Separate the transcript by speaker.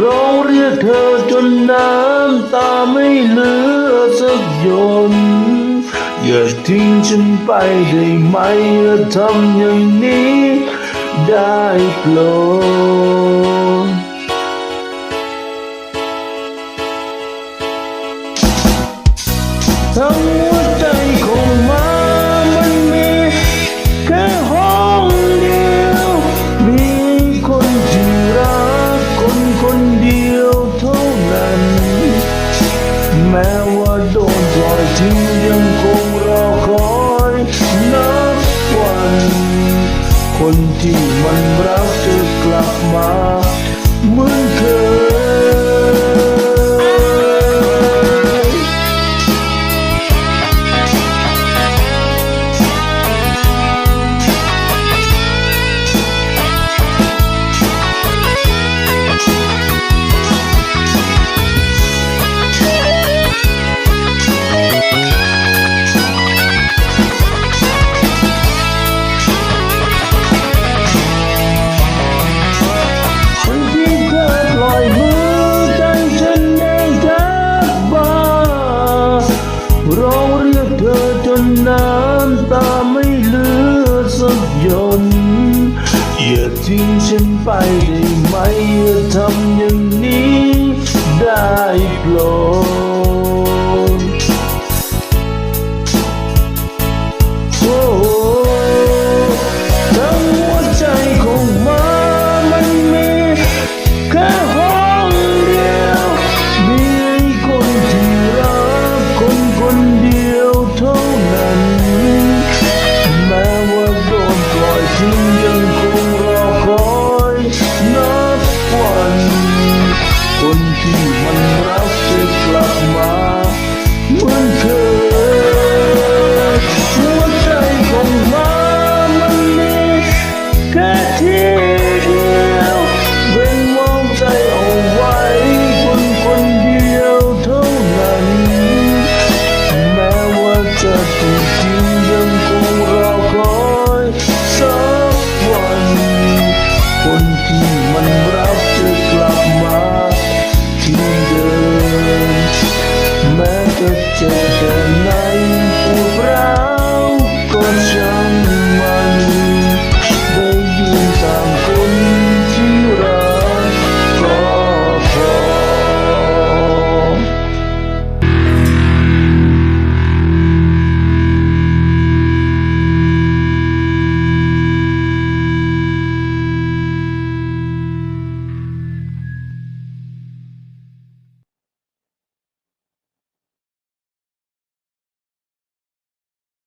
Speaker 1: ร้องเรียกเธอจนน้ำตาไม่เหลือสักหยดอย่าทิ้งฉันไปได้ไหมอย่าทำอย่างนี้ได้โปรดทั้ง โดนปล่อยทิ้งยังคงรอคอยนับวัน คนที่มันรักจะกลับมาำตาไม่เหลือสักหยดอย่าทิ้งฉันไปได้ไหมอย่าทำอย่างนี้ได้โปรด menrasiflah